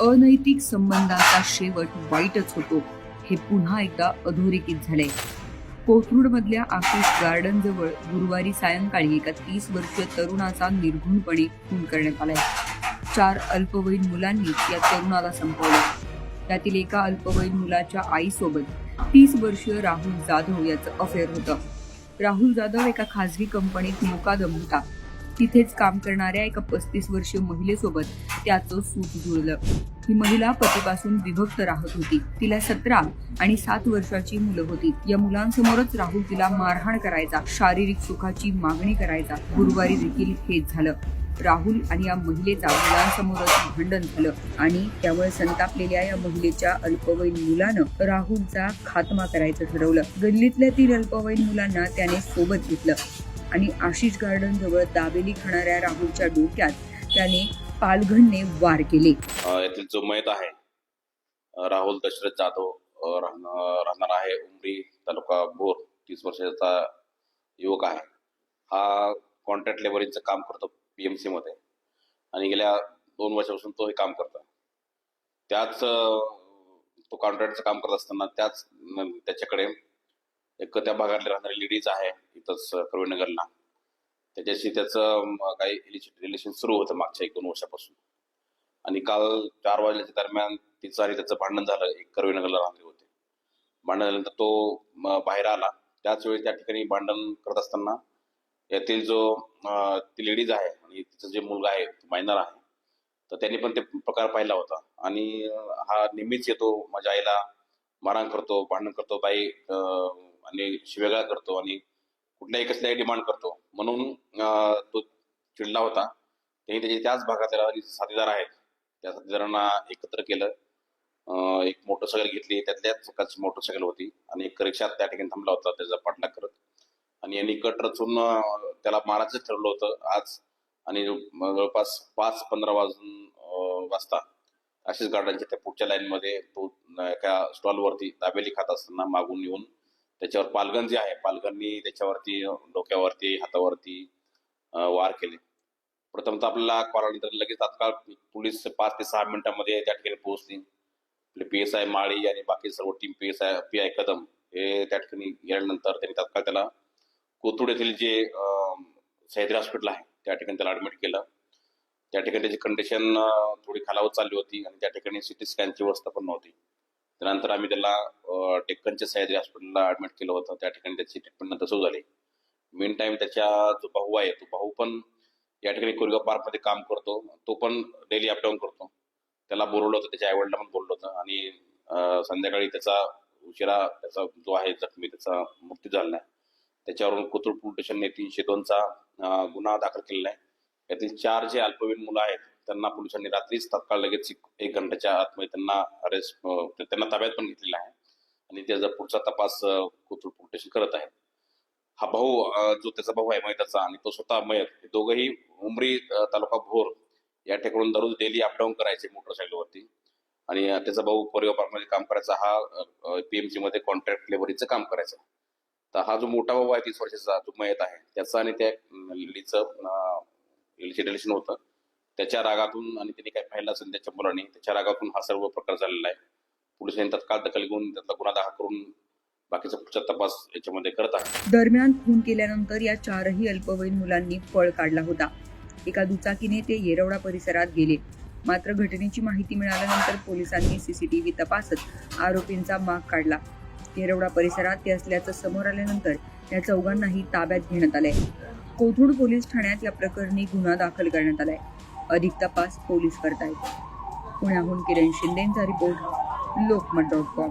अनैतिक संबंधाचा शेवट वाईटच होतो हे पुन्हा एकदा अधोरेखित झाले कोथरूडमधल्या मधल्या गार्डन जवळ गुरुवारी सायंकाळी एका तीस वर्षीय तरुणाचा निर्घुणपणे खून करण्यात आलाय. चार अल्पवयीन मुलांनी या तरुणाला संपवलं. त्यातील एका अल्पवयीन मुलाच्या आईसोबत तीस वर्षीय राहुल जाधव याचं अफेअर होतं. राहुल जाधव एका खासगी कंपनीत मोकादम होता. तिथेच काम करणाऱ्या एका पस्तीस वर्षीय महिलेसोबत त्याचं सूत जुळलं. ही महिला पतीपासून विभक्त राहत होती. तिला सतरा आणि सात वर्षाची मुलं होती. या मुलांसमोरच राहुल तिला मारहाण करायचा शारीरिक सुखाची मागणी करायचा गुरुवारी देखील हेच झालं. राहुल आणि या महिलेचा मुलांसमोरच भांडण झालं आणि त्यामुळे संतापलेल्या या महिलेच्या अल्पवयीन मुलानं राहुलचा खात्मा करायचं ठरवलं. गल्लीतल्या तीन अल्पवयीन मुलांना त्याने सोबत घेतलं. आणि आशिष गार्डन जवळ दाबेली खाणाऱ्या राहुलच्या डोक्यात त्याने पालघनने वार केले. येथील जो मयत आहे राहुल दशरथ जाधव राहणार आहे. उमरी तालुका बोर तीस वर्षाचा युवक आहे. हा कॉन्ट्रॅक्ट लेबरिंगचं काम करतो पीएमसी मध्ये. आणि गेल्या दोन वर्षापासून तो हे काम करतो त्याच तो कॉन्ट्रॅक्टचं काम करत असताना त्याच त्याच्याकडे एक त्या भागातले राहणारी लेडीज आहे. इथंच प्रवीणनगरला त्याच्याशी त्याचं काही रिलेशन सुरू होतं मागच्या एक दोन वर्षापासून. आणि काल चार वाजल्याच्या दरम्यान तिचं आणि त्याचं भांडण झालं एक करवीनगरला राहणारे होते. भांडण झाल्यानंतर तो बाहेर आला. त्याच वेळी त्या ठिकाणी भांडण करत असताना यातील जो ती लेडीज आहे आणि तिचं जे मुलगा आहे मायनर आहे तर त्यांनी पण ते प्रकार पाहिला होता. आणि हा नेहमीच येतो माझ्या आईला मारहाण करतो भांडण करतो बाई आणि शिवेगाळ करतो आणि कुठल्याही कसल्याही डिमांड करतो. म्हणून तो चिडला होता. त्यांनी त्याचे त्याच भागातल्या जे साथीदार आहेत त्या साथीदारांना एकत्र केलं. एक मोटरसायकल घेतली. त्यातल्याच प्रकारची मोटरसायकल होती. आणि एक रिक्षा त्या ठिकाणी थांबला होता. त्याचा पाठलाग करत. आणि यांनी कट रचून त्याला मारायचं ठरवलं होतं आज. आणि जवळपास पाच पंधरा वाजून वाजता अशीच गार्डनच्या त्या पुढच्या लाईनमध्ये तो एका स्टॉलवरती दाबेली खात असताना मागून येऊन त्याच्यावर पालगण जे आहे पालगणनी त्याच्यावरती डोक्यावरती हातावरती वार केले. प्रथमतः आपल्याला कॉल आल्यानंतर लगेच तात्काळ पोलीस पाच ते सहा मिनिटांमध्ये त्या ठिकाणी पोहोचली. आपले पी एस आय माळी आणि बाकी सर्व team P S I P I Kadam हे त्या ठिकाणी गेल्यानंतर त्यांनी तात्काळ त्याला कोथरूड येथील जे सह्याद्री हॉस्पिटल आहे त्या ठिकाणी त्याला ऍडमिट केलं. त्या ठिकाणी त्याची कंडिशन थोडी खालावत चालली होती आणि त्या ठिकाणी सिटी स्कॅनची व्यवस्था पण नव्हती. त्यानंतर आम्ही त्याला अं, डेक्कनच्या सह्याद्री हॉस्पिटलला ऍडमिट केलं होतं. त्या ठिकाणी त्याची ट्रीटमेंट नंतर सुरू झाली. मेन टाइम त्याच्या जो भाऊ आहे तो भाऊ पण या ठिकाणी कोरेगाव पार्कमध्ये काम करतो. तो पण डेली अपडाऊन करतो. त्याला बोलवलं होतं त्याच्या आईवडिला पण बोललं होतं. आणि संध्याकाळी त्याचा उशिरा त्याचा जो आहे जखमी त्याचा मृत्यू झाला आहे. त्याच्यावरून कोथरूड पोलीस स्टेशनने तीनशे दोनचा गुन्हा दाखल केलेला आहे. यातील चार जे अल्पवयीन मुलं आहेत त्यांना पोलिसांनी रात्रीच तात्काळ लगेच एक- घंट्याच्या आतमध्ये त्यांना अरेस्ट त्यांना ताब्यात पण घेतलेला आहे. आणि त्याचा पुढचा तपास कोथरूड पोलीस करत आहे हा भाऊ जो त्याचा भाऊ आहे मयताचा आणि तो स्वतः मयत हे दोघंही उमरी तालुका भोर या ठिकाणून दररोज डेली अपडाऊन करायचे मोटरसायकलवरती आणि त्याचा भाऊ कोरेगाव पार्कमध्ये काम करायचा हा पीएमसी मध्ये कॉन्ट्रॅक्ट लेबरीचं काम करायचं. तर हा जो मोठा भाऊ आहे तीस वर्षाचा जो मयत आहे त्याचा आणि त्या लेडीचं लेडीचे रिलेशन होतं. त्याच्या रागातून आणि त्यांनी काय पाहिलं असेल त्याच्या मुलांनी त्याच्या रागातून हा सर्व प्रकार झालेला आहे. पोलिसांनी तत्काळ दखल घेऊन त्यातला गुन्हा दाखल करून बाकीचा पुढचा तपास याच्यामध्ये करत आहे. दरम्यान खून केल्यानंतर या चारही अल्पवयीन मुलांनी पळ काढला होता. एका दुचाकीने ते येरवडा परिसरात गेले. मात्र घटनेची माहिती मिळाल्यानंतर पोलिसांनी सीसीटीव्ही तपासत आरोपींचा माग काढला. येरवडा परिसरात ते असल्याचं समोर आल्यानंतर या चौघांनाही ताब्यात घेण्यात आलंय. कोथरूड पोलीस ठाण्यात या प्रकरणी गुन्हा दाखल करण्यात आलाय. अधिक तपास पोलीस करतायत. पुण्याहून किरण शिंदेचा रिपोर्ट लोकमत डॉट कॉम.